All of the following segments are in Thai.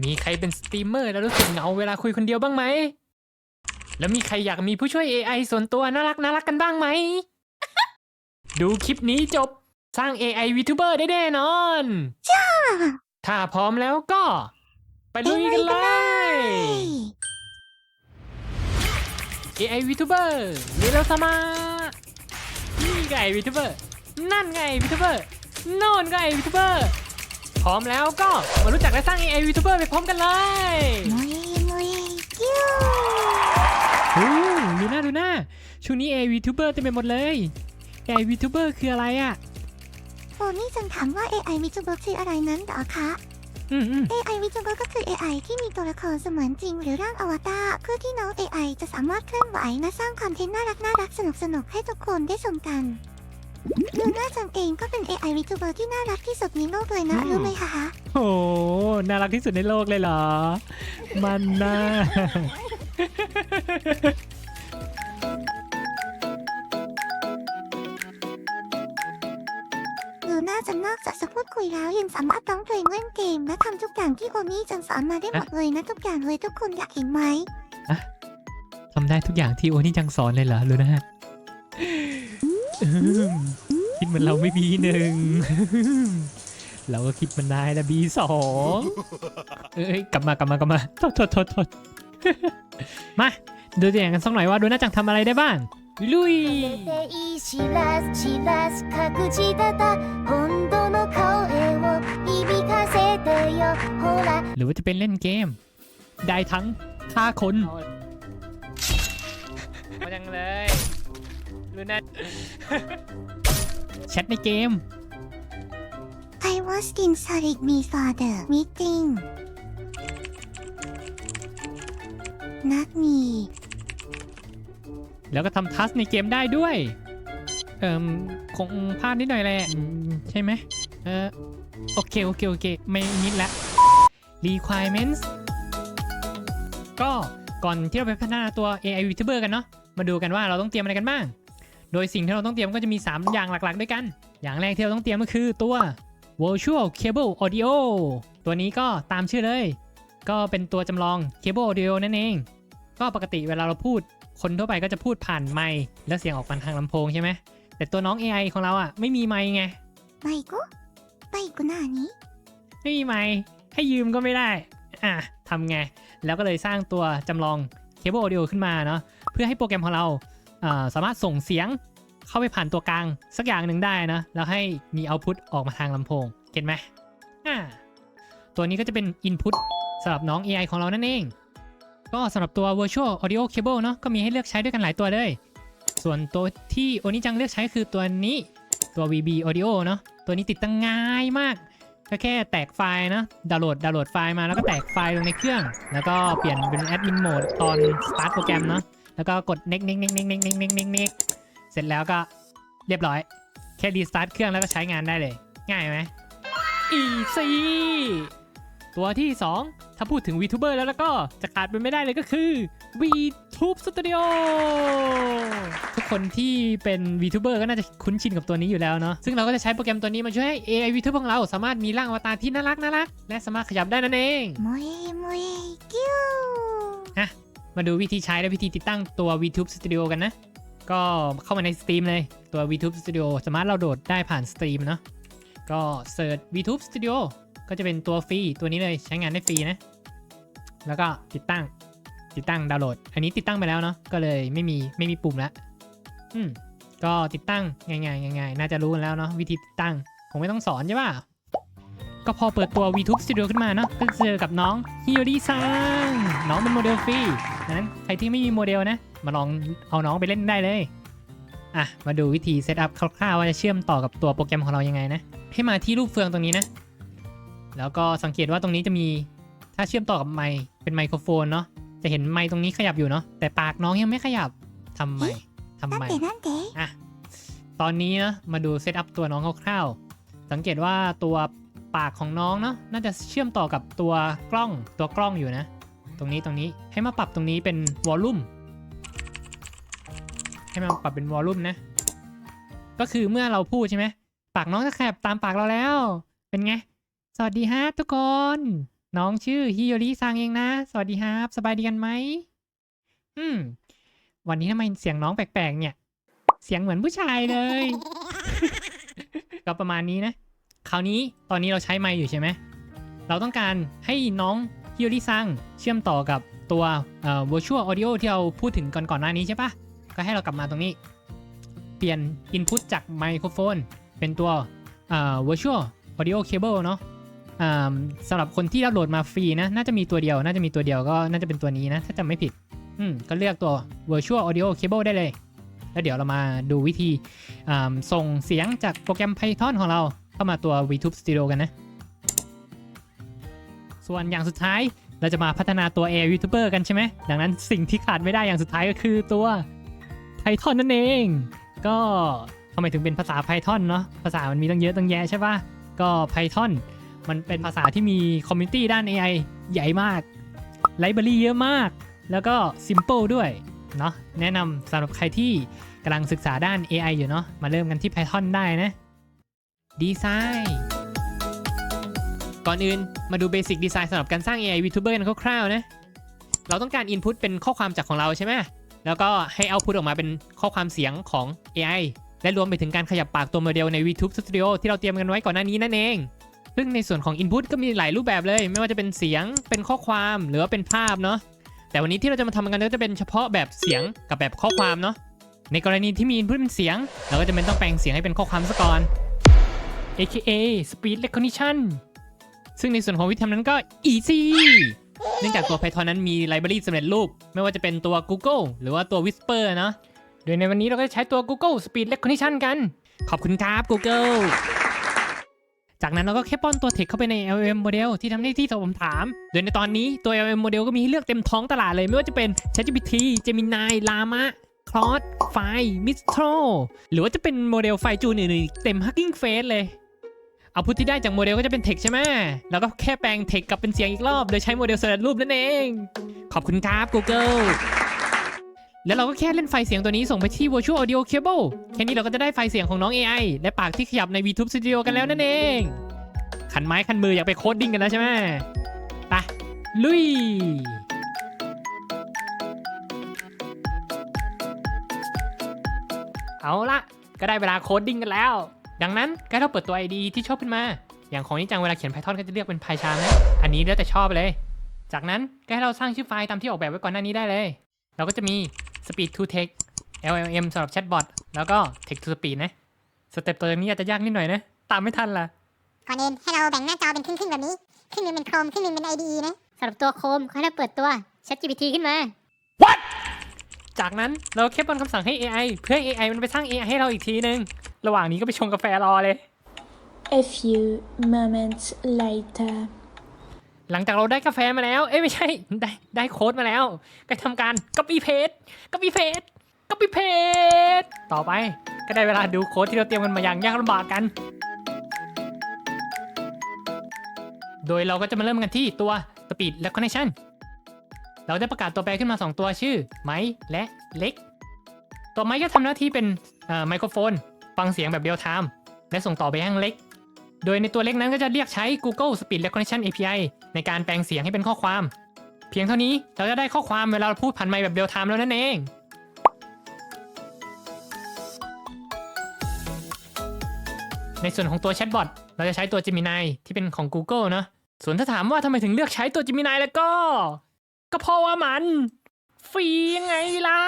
มีใครเป็นสตรีมเมอร์แล้วรู้สึกเหงาเวลาคุยคนเดียวบ้างไหม แล้วมีใครอยากมีผู้ช่วย AI ส่วนตัวน่ารักน่ารักกันบ้างไหม ดูคลิปนี้จบสร้าง AI VTuber ได้แน่นอนถ้าพร้อมแล้วก็ ไปลุยกันเลย AI VTuber เรเรสมานี่ไง VTuber นั่นไง VTuber โน่นไง VTuber พร้อมแล้วก็มารู้จักและสร้าง AI VTuber ไปพร้อมกันเลยมวยมวยกิ้วโอ้ดูหน้าดูหน้าช่วงนี้ AI VTuber เต็มไปหมดเลย AI VTuber คืออะไรอะโอ้นี่จังถามว่า AI VTuber คืออะไรนั้นเหรอคะ อืมอืม AI VTuber ก็คือ AI ที่มีตัวละครเสมือนจริง หรือร่างอวตารเพื่อที่น้อง AI จะสามารถเคลื่อนไหวและสร้างคอนเทนต์น่ารักน่ารักสนุกสนุกให้ทุกคนได้ชมกัน ลูน่าจังเองก็เป็น AI VTuber ที่น่ารักที่สุดในโลกเลยนะ รู้ไหมคะ โอ้น่ารักที่สุดในโลกเลยเหรอ มันน่าลูน่าจังนอกจากจะพูดคุยแล้วยังสามารถร้องเพลงเล่นเกม และทำทุกอย่างที่โอนี่จังสอนมาได้หมดเลยนะทุกอย่างเลยทุกคนอยากเห็นไหมทำได้ทุกอย่างที่โอนี่จังสอนเลยเหรอรู้นะฮะ คิดเหมือนเราไม่บีหนึ่ง เราก็คิดเหมันนายนะบีสองเอ้ยกลับมากลับมากลับมาโทษโทษโทษโทษ มาดูตัวอย่างกันสักหน่อยว่าโดน่าจังทำอะไรได้บ้าง ลุย ていしらすしらす隠しだた本当の顔絵を響かせてよほら หรือว่าจะเป็นเล่นเกม ได้ทั้งฆ่าคนมาจังเลยลูน่า แชทในเกม I was in Solid Me Father meeting not me แล้วก็ทำทัสในเกมได้ด้วย เอ่มคงพลาดนิดหน่อยแหละอืมใช่ไหมเออโอเค โอเค โอเค ไม่นิดละ requirements ก็ก่อนที่เราไปพัฒนาตัว AI VTuber กันเนาะ มาดูกันว่าเราต้องเตรียมอะไรกันบ้าง โดยสิ่งที่เราต้องเตรียมก็จะมี 3 อย่างหลักๆ ด้วยกัน อย่างแรกที่เราต้องเตรียมก็คือตัว virtual cable audio ตัวนี้ก็ตามชื่อเลย ก็เป็นตัวจำลอง cable audio นั่นเอง ก็ปกติเวลาเราพูดคนทั่วไปก็จะพูดผ่านไมค์แล้วเสียงออกมาทางลำโพงใช่ไหมแต่ตัวน้อง AI ของเราอะไม่มีไมค์ไงไมค์กูไมค์กูหน้านี้ไม่มีไมค์ให้ยืมก็ไม่ได้อะทำไง แล้วก็เลยสร้างตัวจำลอง Cable Audio ขึ้นมาเนาะเพื่อให้โปรแกรมของเรา สามารถส่งเสียงเข้าไปผ่านตัวกลาง สักอย่างหนึ่งได้นะ แล้วให้มีเอาพุตออกมาทางลำโพง เก็ตไหมอ่าตัวนี้ก็จะเป็น Input สำหรับน้อง AI ของเรานั่นเอง ก็สำหรับตัว Virtual Audio Cable เนาะก็มีให้เลือกใช้ด้วยกันหลายตัวเลย ส่วนตัวที่โอนิจังเลือกใช้คือตัวนี้ตัว VB Audio เนาะตัวนี้ติดตั้งง่ายมากก็แค่แตกไฟล์นะดาวน์โหลดดาวน์โหลดไฟล์มาแล้วก็แตกไฟล์ลงในเครื่อง แล้วก็เปลี่ยนเป็นแอดมินโหมดตอนสตาร์ทโปรแกรมเนาะ แล้วก็กดเน็กเน็กน็กน็กน็กน็กน็กน็กเสร็จแล้วก็เรียบร้อย แค่รีสตาร์ทเครื่องแล้วก็ใช้งานได้เลย ง่ายไหมอีซีตัวที่ 2 ถ้าพูดถึง VTuber แล้วแล้วก็จะขาดไปไม่ได้เลยก็คือ VTube Studio ทุกคนที่เป็น VTuber ก็น่าจะคุ้นชินกับตัวนี้อยู่แล้วเนาะซึ่งเราก็จะใช้โปรแกรมตัวนี้มาช่วยให้ AI VTuber ของเราสามารถมีร่างอวตารที่น่ารักน่ารักและสามารถขยับได้นั่นเองมุยมุยกิ้ว มาดูวิธีใช้และวิธีติดตั้งตัว VTube Studio กันนะ ก็เข้ามาใน Steam เลยตัว VTube Studio สามารถเราโหลดได้ผ่าน Steam เนาะก็เสิร์ช VTube Studio ก็จะเป็นตัวฟรีตัวนี้เลยใช้งานได้ฟรีนะ แล้วก็ติดตั้งติดตั้งดาวน์โหลด อันนี้ติดตั้งไปแล้วเนาะก็เลยไม่มีไม่มีปุ่มล้วอืมก็ติดตั้งง่ายๆง่ายๆน่าจะรู้กันแล้วเนาะวิธีติดตั้งคงไม่ต้องสอนใช่ป่ะก็พอเปิดตัว VTube Studio ขึ้นมาเนาะก็เจอกับน้องฮิโอริซังน้องเป็นโมเดลฟรี ดังนั้นใครที่ไม่มีโมเดลนะ มาลองเอาน้องไปเล่นได้เลย อะ มาดูวิธีเซตอัพคร่าวๆว่าจะเชื่อมต่อกับตัวโปรแกรมของเรายังไงนะ ให้มาที่รูปเฟืองตรงนี้นะ แล้วก็สังเกตว่าตรงนี้จะมีถ้าเชื่อมต่อกับไมค์เป็นไมโครโฟนเนาะ จะเห็นไมค์ตรงนี้ขยับอยู่เนาะ แต่ปากน้องยังไม่ขยับทำไมทำไมอะ ตอนนี้นะมาดูเซตอัพตัวน้องคร่าวๆ สังเกตว่าตัวปากของน้องเนาะน่าจะเชื่อมต่อกับตัวกล้องตัวกล้องอยู่นะ รงนี้ตรงนี้ให้มาปรับตรงนี้เป็นวอลลุ่มให้มาปรับเป็นวอลลุ่มนะ ก็คือเมื่อเราพูดใช่ไหมปากน้องจะขยับตามปากเราแล้ว เป็นไง สวัสดีฮะทุกคน น้องชื่อฮิโยริซังเองนะ สวัสดีครับสบายดีกันไหมอืม วันนี้ทำไมเสียงน้องแปลกๆ เนี่ย เสียงเหมือนผู้ชายเลย ก็ประมาณนี้นะ คราวนี้ตอนนี้เราใช้ไมค์อยู่ใช่ไหม เราต้องการให้น้อง ฮิโยริซังเชื่อมต่อกับตัวเอ่อ virtual audio ที่เราพูดถึงก่อนก่อนหน้านี้ใช่ปะก็ให้เรากลับมาตรงนี้ เปลี่ยน input จากไมโครโฟน เป็นตัวเอ่อ virtual audio cable เนาะสำหรับคนที่ดาวน์โหลดมาฟรีนะ น่าจะมีตัวเดียว น่าจะมีตัวเดียวก็น่าจะเป็นตัวนี้นะ ถ้าจำไม่ผิด อืม ก็เลือกตัว virtual audio cable ได้เลย แล้วเดี๋ยวเรามาดูวิธีส่งเสียงจากโปรแกรม Python ของเราเข้ามาตัว VTube Studio กันนะ ส่วนอย่างสุดท้ายเราจะมาพัฒนาตัว AI YouTuber กันใช่ไหม ดังนั้นสิ่งที่ขาดไม่ได้อย่างสุดท้ายก็คือตัว Python นั่นเอง ก็ทำไมถึงเป็นภาษา Python เนาะ ภาษามันมีตั้งเยอะตั้งแยะใช่ปะก็ Python มันเป็นภาษาที่มีคอมมิตี้ด้าน AI ใหญ่มาก ไลบรารีเยอะมาก แล้วก็ simple ด้วย เนาะ แนะนำสำหรับใครที่กำลังศึกษาด้าน AI อยู่เนาะ มาเริ่มกันที่ Python ได้นะ ดีไซน์ ก่อนอื่นมาดูเบสิกดีไซน์สำหรับการสร้าง AI VTuber กันคร่าวๆนะ เราต้องการ Input เป็นข้อความจากของเราใช่ไหมแล้วก็ให้ Output ออกมาเป็นข้อความเสียงของ AI และรวมไปถึงการขยับปากตัวโมเดลใน VTube Studio ที่เราเตรียมกันไว้ก่อนหน้านี้นั่นเอง ซึ่งในส่วนของ Input ก็มีหลายรูปแบบเลย ไม่ว่าจะเป็นเสียงเป็นข้อความหรือว่าเป็นภาพเนาะแต่วันนี้ที่เราจะมาทำกันก็จะเป็นเฉพาะแบบเสียงกับแบบข้อความเนาะในกรณีที่มี Input เป็นเสียง เราก็จะเป็นต้องแปลงเสียงให้เป็นข้อความซะก่อน aka Speed Recognition ซึ่งในส่วนของวิธีทำนั้นก็ easy เนื่องจากตัว Python นั้นมีไลบรารีสำเร็จรูป ไม่ว่าจะเป็นตัว Google หรือว่าตัว Whisper เนอะโดยในวันนี้เราก็จะใช้ตัว Google Speed Recognition กัน ขอบคุณครับ Google จากนั้นเราก็แค่ป้อนตัว text เข้าไปใน LLM model ที่ทำหน้าที่ตอบคำถาม โดยในตอนนี้ตัว LLM model ก็มีให้เลือกเต็มท้องตลาดเลย ไม่ว่าจะเป็น ChatGPT Gemini Llama Claude Phi Mistral หรือว่าจะเป็นโมเดลไฟจูนอื่นๆอีกเต็ม Hugging Face เลย เอาพุทที่ได้จากโมเดลก็จะเป็นเทคใช่ไหมแล้วก็แค่แปลงเทคกลับเป็นเสียงอีกรอบโดยใช้โมเดลสำเร็จรูปนั่นเอง ขอบคุณครับ Google แล้วเราก็แค่เล่นไฟเสียงตัวนี้ส่งไปที่ Virtual Audio Cable แค่นี้เราก็จะได้ไฟเสียงของน้อง AI และปากที่ขยับใน VTube Studio กันแล้วนั่นเอง ขันไม้ขันมืออยากไปโคดดิ้งกันแล้วใช่ไหมไปลุยเอาละก็ได้เวลาโคดดิ้งกันแล้ว ดังนั้นก็ให้เราเปิดตัว ID ที่ชอบขึ้นมา อย่างของนี้จังเวลาเขียน Python ก็จะเรียกเป็น PyCharm นะ อันนี้แล้วแต่ชอบเลย จากนั้นก็ให้เราสร้างชื่อไฟล์ตามที่ออกแบบไว้ก่อนหน้านี้ได้เลย เราก็จะมี Speed to Text LLM สำหรับแชทบอทแล้วก็ Text to Speed นะ สเต็ปตัวนี้อาจจะยากนิดหน่อยนะ ตามไม่ทันล่ะก่อนอื่นให้เราแบ่งหน้าจอเป็นครึ่งๆแบบนี้ ครึ่งหนึงเป็นโครมครึ่งหนึงเป็น IDE นะสำหรับตัวโคมเขาให้เราเปิดตัว ChatGPT ขึ้นมาจากนั้นเราแค่ป้อนคำสั่งให้ AI เพื่อให้ AI มันไปสร้าง AI ให้เราอีกทีนึง ระหว่างนี้ก็ไปชงกาแฟรอเลย A few moments later. หลังจากเราได้กาแฟมาแล้ว เอ้ยไม่ใช่ ได้ได้โค้ดมาแล้ว ก็ทำการ copy paste copy paste copy paste ต่อไปก็ได้เวลาดูโค้ดที่เราเตรียมกันมาอย่างยากลำบากกัน โดยเราก็จะมาเริ่มกันที่ตัว speed recognition เราได้ประกาศตัวแปรขึ้นมา 2 ตัวชื่อ ไม้และเล็ก ตัวไม้ก็ทำหน้าที่เป็นไมโครโฟน ฟังเสียงแบบเรียลไทม์และส่งต่อไปยังเล็ก โดยในตัวเล็กนั้นก็จะเรียกใช้ Google Speed Recognition API ในการแปลงเสียงให้เป็นข้อความ เพียงเท่านี้เราจะได้ข้อความเวลาเราพูดผ่านไมค์แบบเรียลไทม์แล้วนั่นเองในส่วนของตัวแชทบอทเราจะใช้ตัว Gemini ที่เป็นของ Google เนอะส่วนถ้าถามว่าทำไมถึงเลือกใช้ตัว Gemini แล้วก็ ก็เพราะว่ามัน ฟรียังไงล่ะ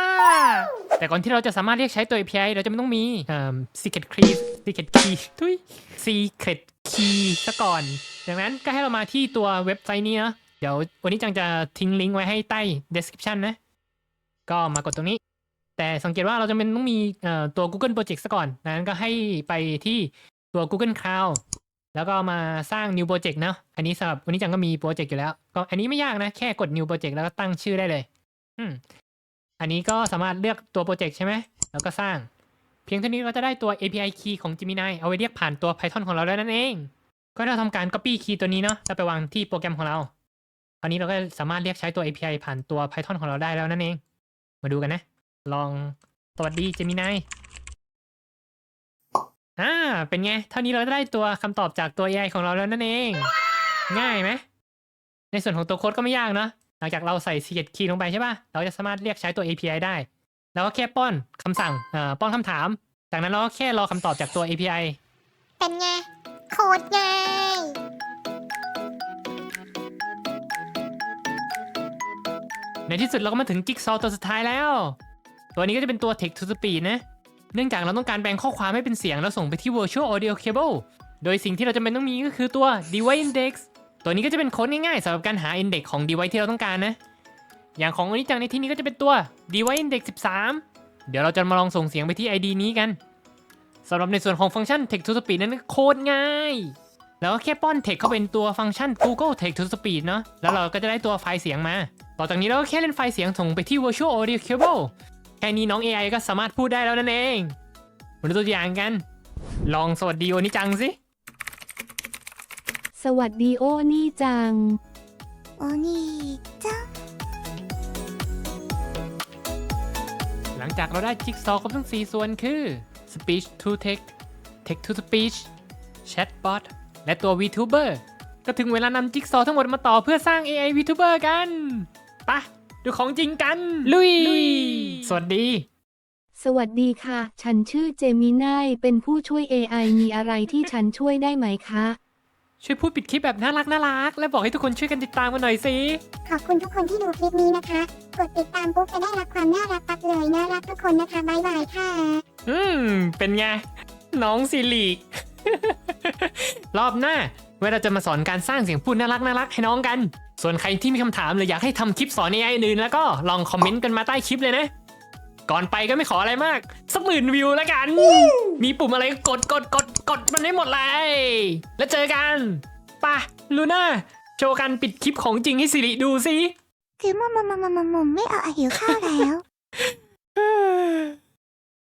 แต่ก่อนที่เราจะสามารถเรียกใช้ตัว API เราจะไม่ต้องมีเอ่อ secret key secret key ทุย secret key ซะก่อน ดังนั้นก็ให้เรามาที่ตัวเว็บไซต์นี้นะเดี๋ยววันนี้จังจะทิ้งลิงก์ไว้ให้ใต้ description นะ ก็มากดตรงนี้ แต่สังเกตว่าเราจะเป็นต้องมีเอ่อตัว Google Project ซะก่อนดังนั้นก็ให้ไปที่ตัว Google Cloud แล้วก็มาสร้าง new project นะ อันนี้สำหรับวันนี้จังก็มีโปรเจกต์อยู่แล้ว ก็อันนี้ไม่ยากนะ แค่กด new project แล้วก็ตั้งชื่อได้เลย อืม อันนี้ก็สามารถเลือกตัวโปรเจกต์ใช่ไหม แล้วก็สร้าง เพียงเท่านี้เราจะได้ตัว API key ของ Gemini เอาไว้เรียกผ่านตัว Python ของเราแล้วนั่นเอง ก็เราทำการ copy key ตัวนี้เนาะแล้วไปวางที่โปรแกรมของเราคราวนี้เราก็สามารถเรียกใช้ตัว API ผ่านตัว Python ของเราได้แล้วนั่นเอง มาดูกันนะ ลองสวัสดี Gemini อ่า เป็นไง เท่านี้เราได้ตัวคำตอบจากตัว AI ของเราแล้วนั่นเอง ง่ายไหม ในส่วนของตัวโค้ดก็ไม่ยากเนาะ หลังจากเราใส่ secret key ลงไปใช่ป่ะ เราจะสามารถเรียกใช้ตัว API ได้ แล้วก็แค่ป้อนคำสั่งอ่าป้อนคำถาม จากนั้นเราก็แค่รอคำตอบจากตัว API เป็นไง โคตรง่ายในที่สุดเราก็มาถึงจิ๊กซอว์ตัวสุดท้ายแล้ว ตัวนี้ก็จะเป็นตัว text to speech นะ เนื่องจากเราต้องการแปลงข้อความให้เป็นเสียงแล้วส่งไปที่ virtual audio cable โดยสิ่งที่เราจำเป็นต้องมีก็คือตัว device index ตัวนี้ก็จะเป็นโค้ดง่ายๆสำหรับการหา index ของ device ที่เราต้องการนะ อย่างของอันนี้จังในที่นี้ก็จะเป็นตัว device index 13 เดี๋ยวเราจะมาลองส่งเสียงไปที่ ID นี้กันสำหรับในส่วนของฟังก์ชัน text to speech นั้นก็โคตรง่าย แล้วก็แค่ป้อน text เข้าเป็นตัวฟังก์ชัน Google Text to Speech เนาะแล้วเราก็จะได้ตัวไฟล์เสียงมา ต่อจากนี้เราก็แค่เล่นไฟล์เสียงส่งไปที่ Virtual Audio Cable แค่นี้น้อง AI ก็สามารถพูดได้แล้วนั่นเองมาดูตัวอย่างกัน ลองสวัสดีโอนิจังสิ สวัสดีโอ้นี่จัง โอ้นี่จ้าหลังจากเราได้จิ๊กซอว์ครบทั้ง 4 ส่วนคือ Speech to Text Text to Speech Chatbot และตัว VTuber ก็ถึงเวลานำจิ๊กซอว์ทั้งหมดมาต่อเพื่อสร้าง AI VTuber กันไปะดูของจริงกัน ลุย สวัสดี สวัสดีค่ะ ฉันชื่อเจมินายเป็นผู้ช่วย AI มีอะไรที่ฉันช่วยได้ไหมคะ ช่วยพูดปิดคลิปแบบน่ารักน่ารัก และบอกให้ทุกคนช่วยกันติดตามกันหน่อยสิขอบคุณทุกคนที่ดูคลิปนี้นะคะ กดติดตามปุ๊บจะได้รับความน่ารักปักเลยน่ารักทุกคนนะคะบ๊ายบายค่ะ อืม เป็นไง น้องซิลิกรอบหน้าเวลาจะมาสอนการสร้างเสียงพูดน่ารักน่ารักให้น้องกัน ส่วนใครที่มีคำถามหรืออยากให้ทำคลิปสอน AI อื่นๆแล้วก็ลองคอมเมนต์กันมาใต้คลิปเลยนะ ก่อนไปก็ไม่ขออะไรมากสักหมื่นวิวแล้วกัน มีปุ่มอะไรกดกดกดกดมันให้หมดเลย แล้วเจอกันปะลูน่าโชว์กันปิดคลิปของจริงให้สิริดูสิคือมอมมอมมอมมอมไม่เอาอะหิวข้าวแล้ว